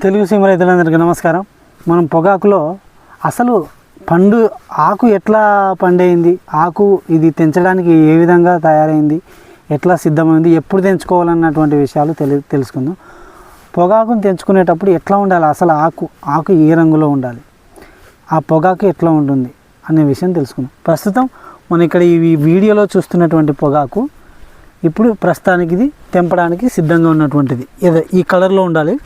తెలుగు సీమ రైతులందరికీ నమస్కారం. మనం పొగాకులో అసలు పండు ఆకు ఎట్లా పండైంది? ఆకు ఇది తెంచడానికి ఏ విధంగా తయారైంది? ఎట్లా సిద్ధమైంది? ఎప్పుడు తెంచుకోవాలన్నటువంటి విషయాలు తెలి తెలుసుకుందాం. పొగాకును తెంచుకునేటప్పుడు ఎట్లా ఉండాలి? అసలు ఆకు ఆకు ఏ రంగులో ఉండాలి? ఆ పొగాకు ఎట్లా ఉంటుంది? అనే విషయం తెలుసుకుందాం. ప్రస్తుతం మనం ఇక్కడ ఈ వీడియోలో చూస్తున్నటువంటి పొగాకు ఇప్పుడు ప్రస్తుతానికి ఇది తెంపడానికి సిద్ధంగా ఉన్నటువంటిది. ఏదో ఈ కలర్లో ఉండాలి.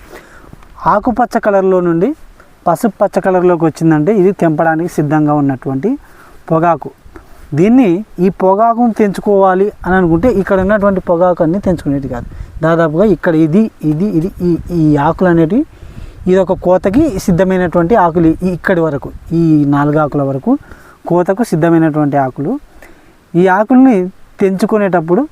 ఆకుపచ్చ కలర్లో నుండి పసుపు పచ్చ కలర్లోకి వచ్చిందంటే ఇది తెంపడానికి సిద్ధంగా ఉన్నటువంటి పొగాకు. దీన్ని ఈ పొగాకును తెంచుకోవాలి అని అనుకుంటే ఇక్కడ ఉన్నటువంటి పొగాకు అన్నీ తెంచుకునేది కాదు. దాదాపుగా ఇక్కడ ఇది ఇది ఇది ఈ ఈ ఆకులు అనేటివి ఇది ఒక కోతకి సిద్ధమైనటువంటి ఆకులు. ఇక్కడి వరకు ఈ నాలుగు ఆకుల వరకు కోతకు సిద్ధమైనటువంటి ఆకులు. ఈ ఆకుల్ని తెంచుకునేటప్పుడు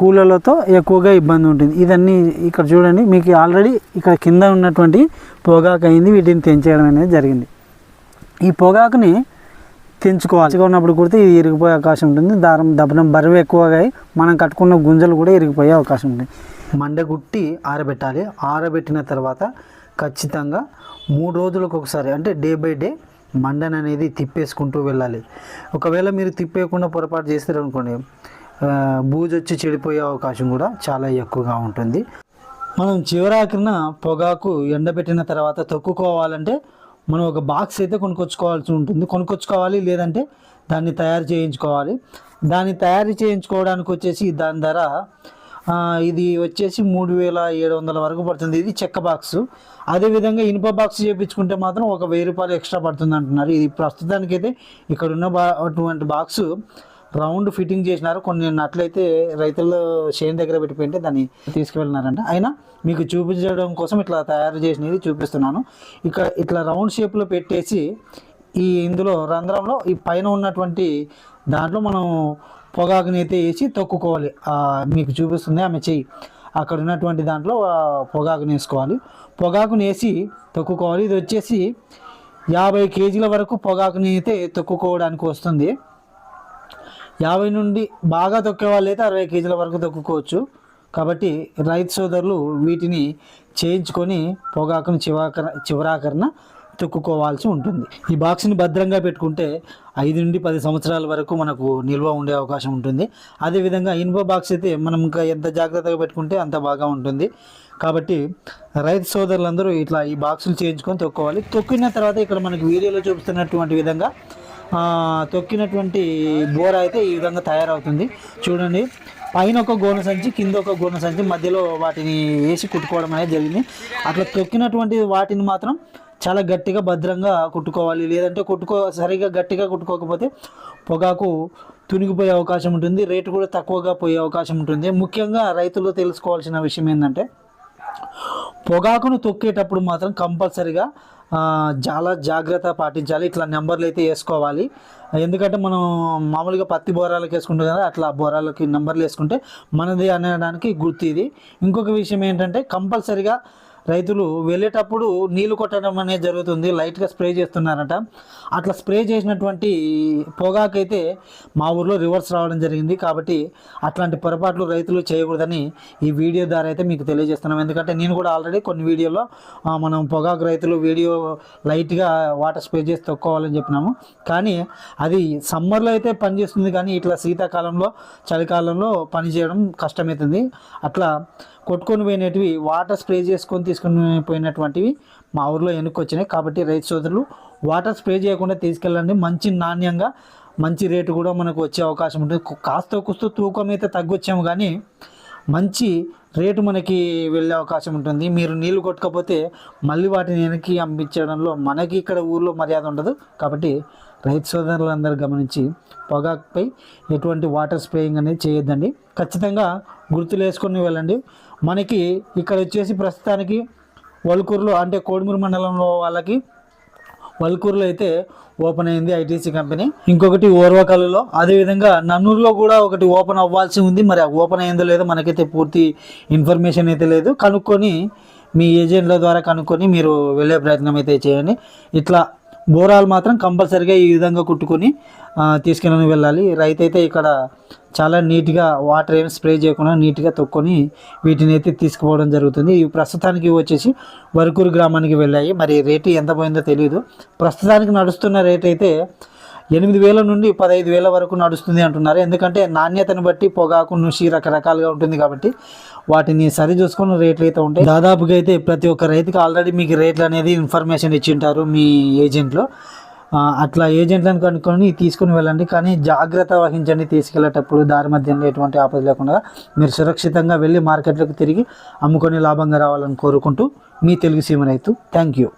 కూలలతో ఎక్కువగా ఇబ్బంది ఉంటుంది. ఇదన్నీ ఇక్కడ చూడండి మీకు ఆల్రెడీ ఇక్కడ కింద ఉన్నటువంటి పొగాకు అయింది వీటిని తెంచేయడం అనేది జరిగింది. ఈ పొగాకుని తెంచుకోవాలి. ఉన్నప్పుడు కుడితే ఇది ఇరిగిపోయే అవకాశం ఉంటుంది. దారం దబ్బనం బరువు ఎక్కువగా అయి మనం కట్టుకున్న గుంజలు కూడా ఇరిగిపోయే అవకాశం ఉంటుంది మండగుట్టి ఆరబెట్టాలి. ఆరబెట్టిన తర్వాత ఖచ్చితంగా మూడు రోజులకు ఒకసారి అంటే డే బై డే మండన్ అనేది తిప్పేసుకుంటూ వెళ్ళాలి. ఒకవేళ మీరు తిప్పేయకుండా పొరపాటు చేస్తారు బూజొచ్చి బూజు వచ్చి చెడిపోయే అవకాశం కూడా చాలా ఎక్కువగా ఉంటుంది. మనం చివరాకిన పొగాకు ఎండబెట్టిన తర్వాత తొక్కుకోవాలంటే మనం ఒక బాక్స్ అయితే కొనుక్కొచ్చుకోవాల్సి ఉంటుంది. కొనుక్కొచ్చుకోవాలి లేదంటే దాన్ని తయారు చేయించుకోవాలి. దాన్ని తయారు చేయించుకోవడానికి వచ్చేసి దాని ధర ఇది వచ్చేసి మూడు వేల ఏడు వందల వరకు పడుతుంది. ఇది చెక్క బాక్స్ అదేవిధంగా ఇనుప బాక్స్ చేయించుకుంటే మాత్రం ఒక వెయ్యి రూపాయలు ఎక్స్ట్రా పడుతుంది అంటున్నారు. ఇది ప్రస్తుతానికైతే ఇక్కడ ఉన్న బా అటువంటి రౌండ్ ఫిట్టింగ్ చేసినారు. కొన్ని నట్లయితే రైతులు చేను దగ్గర పెట్టిపోయింటే దాన్ని తీసుకువెళ్ళినారంట. అయినా మీకు చూపించడం కోసం ఇట్లా తయారు చేసినది చూపిస్తున్నాను. ఇక్కడ ఇట్లా రౌండ్ షేప్లో పెట్టేసి ఈ ఇందులో రంధ్రంలో ఈ పైన ఉన్నటువంటి దాంట్లో మనం పొగాకుని అయితే వేసి తొక్కుకోవాలి. మీకు చూపిస్తుంది ఆమె చెయ్యి. అక్కడ ఉన్నటువంటి దాంట్లో పొగాకుని వేసుకోవాలి. పొగాకుని వేసి తొక్కుకోవాలి. ఇది వచ్చేసి యాభై కేజీల వరకు పొగాకుని అయితే తొక్కుకోవడానికి వస్తుంది. యాభై నుండి బాగా తొక్కే వాళ్ళు అయితే అరవై కేజీల వరకు తొక్కుకోవచ్చు. కాబట్టి రైతు సోదరులు వీటిని చేయించుకొని పొగాకును చివాకర చివరాకరణ తొక్కుకోవాల్సి ఉంటుంది. ఈ బాక్స్ని భద్రంగా పెట్టుకుంటే ఐదు నుండి పది సంవత్సరాల వరకు మనకు నిల్వ ఉండే అవకాశం ఉంటుంది. అదేవిధంగా ఇనుప బాక్స్ అయితే మనం ఇంకా ఎంత జాగ్రత్తగా పెట్టుకుంటే అంత బాగా ఉంటుంది. కాబట్టి రైతు సోదరులందరూ ఇట్లా ఈ బాక్సులు చేయించుకొని తొక్కోవాలి. తొక్కిన తర్వాత ఇక్కడ మనకి వీడియోలో చూపిస్తున్నటువంటి విధంగా తొక్కినటువంటి బోర అయితే ఈ విధంగా తయారవుతుంది. చూడండి పైన ఒక గోన సంచి కింద ఒక గోన సంచి మధ్యలో వాటిని వేసి కుట్టుకోవడం అనేది జరిగింది. అట్లా తొక్కినటువంటి వాటిని మాత్రం చాలా గట్టిగా భద్రంగా కుట్టుకోవాలి. లేదంటే కుట్టుకో సరిగా గట్టిగా కుట్టుకోకపోతే పొగాకు తునిగిపోయే అవకాశం ఉంటుంది. రేటు కూడా తక్కువగా పోయే అవకాశం ఉంటుంది. ముఖ్యంగా రైతులు తెలుసుకోవాల్సిన విషయం ఏంటంటే పొగాకును తొక్కేటప్పుడు మాత్రం కంపల్సరిగా చాలా జాగ్రత్త పాటించాలి. ఇట్లా నెంబర్లు అయితే వేసుకోవాలి. ఎందుకంటే మనం మామూలుగా పత్తి బోరాలకు వేసుకుంటాం కదా అట్లా బోరాలకి నెంబర్లు వేసుకుంటే మనది అనడానికి గుర్తు ఇది. ఇంకొక విషయం ఏంటంటే కంపల్సరిగా రైతులు వెళ్ళేటప్పుడు నీళ్ళు కొట్టడం అనేది జరుగుతుంది లైట్గా స్ప్రే చేస్తున్నారట. అట్లా స్ప్రే చేసినటువంటి పొగాకైతే మా ఊర్లో రివర్స్ రావడం జరిగింది. కాబట్టి అట్లాంటి పొరపాట్లు రైతులు చేయకూడదని ఈ వీడియో ద్వారా అయితే మీకు తెలియజేస్తున్నాం. ఎందుకంటే నేను కూడా ఆల్రెడీ కొన్ని వీడియోలో మనం పొగాకు రైతులు వీడియో లైట్గా వాటర్ స్ప్రే చేసి తొక్కోవాలని చెప్పినాము. కానీ అది సమ్మర్లో అయితే పనిచేస్తుంది. కానీ ఇట్లా శీతాకాలంలో చలికాలంలో పనిచేయడం కష్టమవుతుంది. అట్లా కొట్టుకొని పోయినటివి వాటర్ స్ప్రే చేసుకొని తీసుకొని పోయినటువంటివి మా ఊర్లో ఎన్నుకొచ్చినాయి. కాబట్టి రైతు సోదరులు వాటర్ స్ప్రే చేయకుండా తీసుకెళ్ళండి. మంచి నాణ్యంగా మంచి రేటు కూడా మనకు వచ్చే అవకాశం ఉంటుంది. కాస్త కుస్తో తూకం అయితే తగ్గొచ్చాము కానీ మంచి రేటు మనకి వెళ్ళే అవకాశం ఉంటుంది. మీరు నీళ్ళు కొట్టకపోతే మళ్ళీ వాటిని వెనక్కి అమ్మించడంలో మనకి ఇక్కడ ఊర్లో మర్యాద ఉండదు. కాబట్టి రైతు సోదరులందరూ గమనించి పొగాకుపై ఎటువంటి వాటర్ స్ప్రేయింగ్ అనేది చేయొద్దండి. ఖచ్చితంగా గుర్తులు వేసుకొని వెళ్ళండి. మనకి ఇక్కడ వచ్చేసి ప్రస్తుతానికి వల్కూరులో అంటే కోడిమూరు మండలంలో వాళ్ళకి వల్కూరులో అయితే ఓపెన్ అయింది ఐటీసీ కంపెనీ. ఇంకొకటి ఓర్వకల్లులో అదేవిధంగా నన్నూరులో కూడా ఒకటి ఓపెన్ అవ్వాల్సి ఉంది. మరి ఓపెన్ అయిందో లేదో మనకైతే పూర్తి ఇన్ఫర్మేషన్ అయితే లేదు. కనుక్కొని మీ ఏజెంట్ల ద్వారా కనుక్కొని మీరు వెళ్ళే ప్రయత్నం అయితే చేయండి. ఇట్లా బోరాలు మాత్రం కంపల్సరిగా ఈ విధంగా కుట్టుకొని తీసుకెళ్ళని వెళ్ళాలి. రైతు అయితే ఇక్కడ చాలా నీట్గా వాటర్ ఏమి స్ప్రే చేయకుండా నీట్గా తొక్కొని వీటిని అయితే తీసుకుపోవడం జరుగుతుంది. ఇవి ప్రస్తుతానికి వచ్చేసి వరకూరు గ్రామానికి వెళ్ళాయి. మరి రేటు ఎంత పోయిందో తెలియదు ప్రస్తుతానికి నడుస్తున్న రేట్ అయితే ఎనిమిది వేల నుండి పదహైదు వేల వరకు నడుస్తుంది అంటున్నారు. ఎందుకంటే నాణ్యతను బట్టి పొగాకు నుంచి రకరకాలుగా ఉంటుంది కాబట్టి వాటిని సరి చూసుకున్న రేట్లు అయితే ఉంటాయి. దాదాపుగా అయితే ప్రతి ఒక్క రైతుకి ఆల్రెడీ మీకు రేట్లు అనేది ఇన్ఫర్మేషన్ ఇచ్చింటారు మీ ఏజెంట్లో. అట్లా ఏజెంట్లను కనుక్కొని తీసుకుని వెళ్ళండి. కానీ జాగ్రత్త వహించండి తీసుకెళ్ళేటప్పుడు. దారి మధ్యలో ఎటువంటి ఆపద లేకుండా మీరు సురక్షితంగా వెళ్ళి మార్కెట్లోకి తిరిగి అమ్ముకొని లాభంగా రావాలని కోరుకుంటూ మీ తెలుగు సీమ రైతు. Thank you.